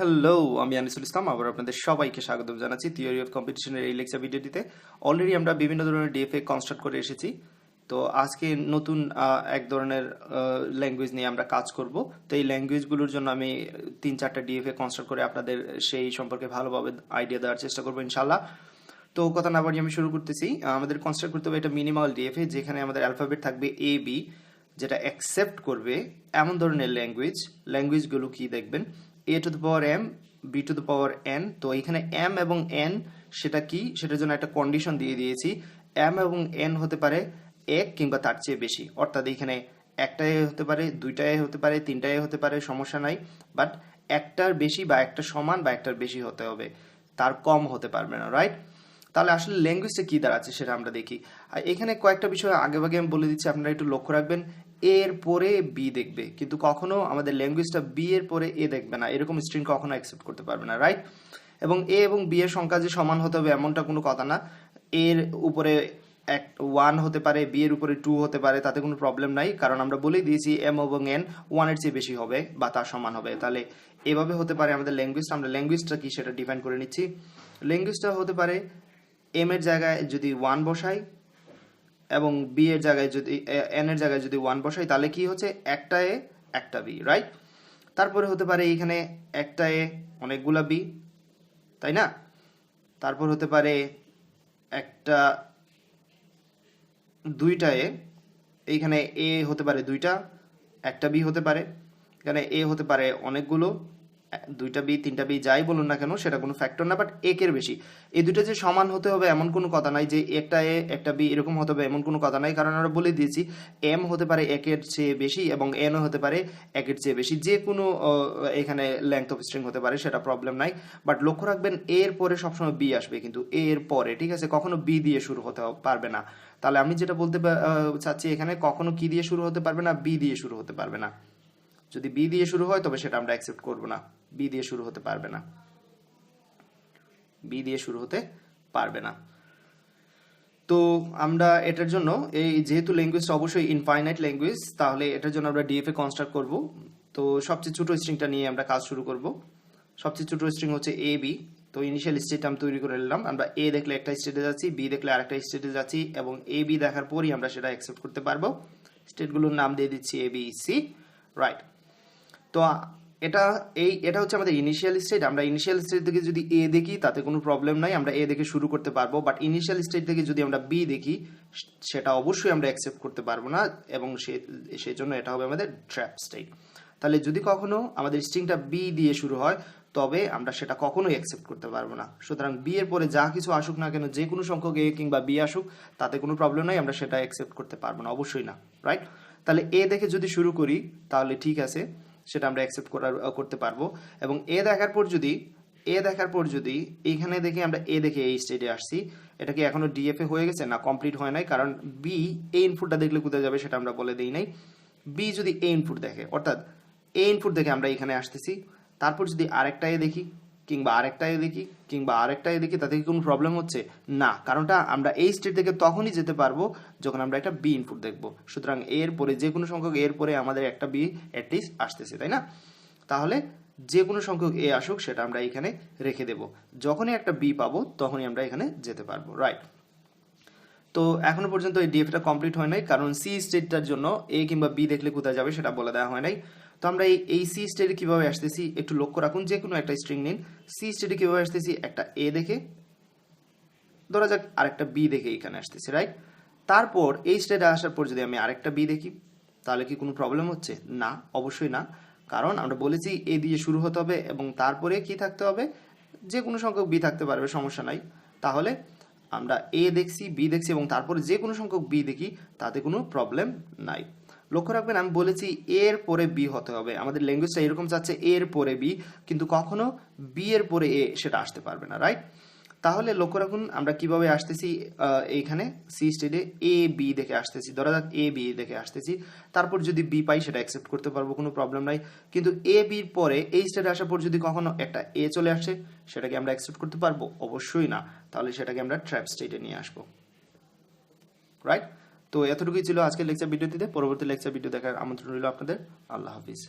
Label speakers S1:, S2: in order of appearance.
S1: Hello আমি আনিসুল ইসলাম। আবার আপনাদের সবাইকে স্বাগত জানাচ্ছি থিওরি অফ কম্পিটিশনের এই লেকচার ভিডিওটিতে অলরেডি আমরা বিভিন্ন ধরনের ডিএফএ কনস্ট্রাক্ট করে এসেছি। তো আজকে নতুন এক ধরনের ল্যাঙ্গুয়েজ নিয়ে আমরা কাজ করব। তো এই ল্যাঙ্গুয়েজগুলোর জন্য আমি তিন চারটা ডিএফএ কনস্ট্রাক্ট করে আপনাদের সেই সম্পর্কে ভালোভাবে আইডিয়া দেওয়ার চেষ্টা করব ইনশাল্লাহ তো কথা না বাড়িয়ে আমি শুরু করতেছি। আমাদের কনস্ট্রাক্ট করতে হবে এটা মিনিমাল ডিএফএ যেখানে আমাদের অ্যালফাবেট থাকবে এ বি যেটা অ্যাকসেপ্ট করবে এমন ধরনের ল্যাঙ্গুয়েজ ল্যাঙ্গুয়েজগুলো কি দেখবেন? A to the power M B to the power N তো এখানে এম এবং এন সেটা কি? সেটার জন্য একটা কন্ডিশন দিয়ে দিয়েছি। এম এবং এন হতে পারে এক কিংবা তার চেয়ে বেশি। অর্থাৎ এখানে একটাই হতে পারে দুইটাই হতে পারে তিনটাই হতে পারে, সমস্যা নাই। বাট একটার বেশি বা একটা সমান বা একটার বেশি হতে হবে। তার কম হতে পারবে না রাইট তাহলে আসলে ল্যাঙ্গুয়েজটা কি দাঁড়াচ্ছে সেটা আমরা দেখি। এখানে কয়েকটা বিষয় আগে ভাগে আমি বলে দিচ্ছি, আপনারা একটু লক্ষ্য রাখবেন। এর পরে বি দেখবে, কিন্তু কখনো আমাদের ল্যাঙ্গুয়েজটা বি এর পরে এ দেখবে না। এরকম স্ট্রিং কখনো অ্যাকসেপ্ট করতে পারবে না রাইট এবং এ এবং বি এর সংখ্যা যে সমান হতে হবে এমনটা কোনো কথা না। এর উপরে এক ওয়ান হতে পারে বি এর উপরে টু হতে পারে, তাতে কোনো প্রবলেম নাই। কারণ আমরা বলেই দিয়েছি এম এবং এন ওয়ানের চেয়ে বেশি হবে বা তার সমান হবে। তাহলে এভাবে হতে পারে আমাদের ল্যাঙ্গুয়েজটা আমরা ল্যাঙ্গুয়েজটা কি সেটা ডিফাইন করে নিচ্ছি। ল্যাঙ্গুয়েজটা হতে পারে এম এর জায়গায় যদি ওয়ান বসাই এবং বি এর জায়গায় যদি এন এর জায়গায় যদি ওয়ান বসাই, তাহলে কি হচ্ছে? একটা এ একটা বি রাইট তারপরে হতে পারে এখানে একটা এ অনেকগুলা বি তাই না? তারপর হতে পারে একটা, দুইটা এ এইখানে এ হতে পারে দুইটা, একটা বি হতে পারে। এখানে এ হতে পারে অনেকগুলো দুইটা বি, তিনটা বি যাই বলুন না কেন, সেটা কোনো ফ্যাক্টর না বাট একের বেশি। এই দুটো যে সমান হতে হবে এমন কোনো কথা নাই যে একটা এ, একটা বি এরকম হতে হবে এমন কোনো কথা নাই, কারণ আমরা বলে দিয়েছি এম হতে পারে একের চেয়ে বেশি এবং এনও হতে পারে একের চেয়ে বেশি। যে কোনো এখানে লেংথ অফ স্ট্রিং হতে পারে, সেটা প্রবলেম নাই বাট লক্ষ্য রাখবেন এর পরে সবসময় বি আসবে কিন্তু এর পরে, ঠিক আছে? কখনো বি দিয়ে শুরু হতে পারবে না। তাহলে আমি যেটা বলতে চাচ্ছি এখানে কখনো কি দিয়ে শুরু হতে পারবে না, বি দিয়ে শুরু হতে পারবে না। যদি বি দিয়ে শুরু হয়, তবে সেটা আমরা অ্যাকসেপ্ট করব না। বি দিয়ে শুরু হতে পারবে না। বি দিয়ে শুরু হতে পারবে না। তো আমরা এটার জন্য, এই যেহেতু ল্যাঙ্গুয়েজটা অবশ্যই ইনফাইনাইট ল্যাঙ্গুয়েজ তাহলে এটার জন্য আমরা ডিএফএ কনস্ট্রাক্ট করব। তো সবচেয়ে ছোট স্ট্রিংটা নিয়ে আমরা কাজ শুরু করব। সবচেয়ে ছোট স্ট্রিং হচ্ছে এ বি তো ইনিশিয়াল স্টেট আমি তৈরি করে নিলাম। আমরা এ দেখলে একটা স্টেটে যাচ্ছি বি দেখলে আরেকটা স্টেটে যাচ্ছি, এবং এ বি দেখার পরই আমরা সেটা অ্যাকসেপ্ট করতে পারব। স্টেটগুলোর নাম দিয়ে দিচ্ছি এ বি সি রাইট তো এটা, এই, এটা হচ্ছে আমাদের ইনিশিয়াল স্টেট আমরা ইনিশিয়াল স্টেট থেকে যদি এ দেখি, তাতে কোনো প্রবলেম নাই। আমরা এ দেখে শুরু করতে পারব। বাট ইনিশিয়াল স্টেট থেকে যদি আমরা বি দেখি, সেটা অবশ্যই আমরা অ্যাকসেপ্ট করতে পারব না। এবং সে, সেই জন্য এটা হবে আমাদের ট্র্যাপ স্টেট তাহলে যদি কখনো আমাদের স্ট্রিংটা বি দিয়ে শুরু হয়, তবে আমরা সেটা কখনোই অ্যাকসেপ্ট করতে পারব না। সুতরাং বি এর পরে যা কিছু আসুক না কেন, যে কোনো সংখ্যক এ কিংবা বি আসুক, তাতে কোনো প্রবলেম নাই। আমরা সেটা অ্যাকসেপ্ট করতে পারব না। অবশ্যই না রাইট তাহলে এ দেখে যদি শুরু করি, তাহলে ঠিক আছে। সেটা আমরা অ্যাকসেপ্ট করার করতে পারব। এবং এ দেখার পর যদি এ দেখার পর যদি এইখানে দেখে আমরা এ দেখে এই স্টেজে আসছি, এটা কি এখনও ডিএফএ হয়ে গেছে? না কমপ্লিট হয় নাই, কারণ বি এই ইনপুটটা দেখলে কোথায় যাবে সেটা আমরা বলে দিই নাই। বি যদি এ ইনপুট দেখে, অর্থাৎ এ ইনপুট দেখে আমরা এখানে আসতেছি। তারপর যদি আরেকটা এ দেখি কিংবা আরেকটা দেখি, কিংবা আরেকটা এ দেখি, তাতে কি কোনো প্রবলেম হচ্ছে? না, কারণটা আমরা এই স্টেট থেকে তখনই যেতে পারব যখন আমরা একটা বি ইনপুট দেখব। সুতরাং এর পরে যে কোনো সংখ্যক এর পরে আমাদের একটা বি অ্যাটলিস্ট আসতেছে, তাই না? তাহলে যে কোনো সংখ্যক এ আসুক, সেটা আমরা এখানে রেখে দেব। যখনই একটা বি পাবো, তখনই আমরা এখানে যেতে পারব রাইট তো এখনও পর্যন্ত এই ডিএফটা কমপ্লিট হয় নাই, কারণ সি স্টেটটার জন্য এ কিংবা বি দেখলে কোথায় যাবে সেটা বলে দেওয়া হয় নাই। তো আমরা এই এই সি স্টেটে কীভাবে আসতেছি একটু লক্ষ্য রাখুন যে কোনো একটা স্ট্রিং নিন। সি স্টেটে কীভাবে আসতেছি? একটা এ দেখে। ধরা যাক আরেকটা বি দেখে এখানে আসতেছি রাইট তারপর এই স্টেটে আসার পর যদি আমি আরেকটা বি দেখি, তাহলে কি কোনো প্রবলেম হচ্ছে? না, অবশ্যই না। কারণ আমরা বলেছি এ দিয়ে শুরু হতে হবে এবং তারপরে কি থাকতে হবে? যে কোনো সংখ্যক বি থাকতে পারবে, সমস্যা নাই। তাহলে আমরা এ দেখছি বি দেখছি এবং তারপরে যে কোনো সংখ্যক বি দেখি, তাতে কোনো প্রবলেম নাই। লক্ষ্য রাখবেন, আমি বলেছি এর পরে বি হতে হবে। আমাদের ল্যাঙ্গুয়েজটা এরকম চাচ্ছে এর পরে বি, কিন্তু কখনো বি এর পরে এ সেটা আসতে পারবে না রাইট তাহলে লক্ষ্য রাখুন, আমরা কীভাবে আসতেছি এইখানে সি স্টেডে এ বি দেখে আসতেছি। ধরা যাক এ বি দেখে আসতেছি। তারপর যদি বি পাই, সেটা অ্যাকসেপ্ট করতে পারব, কোনো প্রবলেম নাই। কিন্তু এ বির পরে, এই স্টেডে আসার পর যদি কখনো একটা এ চলে আসে, সেটাকে আমরা অ্যাকসেপ্ট করতে পারব? অবশ্যই না। তাহলে সেটাকে আমরা ট্র্যাপ স্টেটে নিয়ে আসব রাইট তো এতটুকুই ছিল আজকের লেকচার ভিডিওটিতে। পরবর্তী লেকচার ভিডিও দেখার আমন্ত্রণ রইল আপনাদের। আল্লাহ হাফিজ।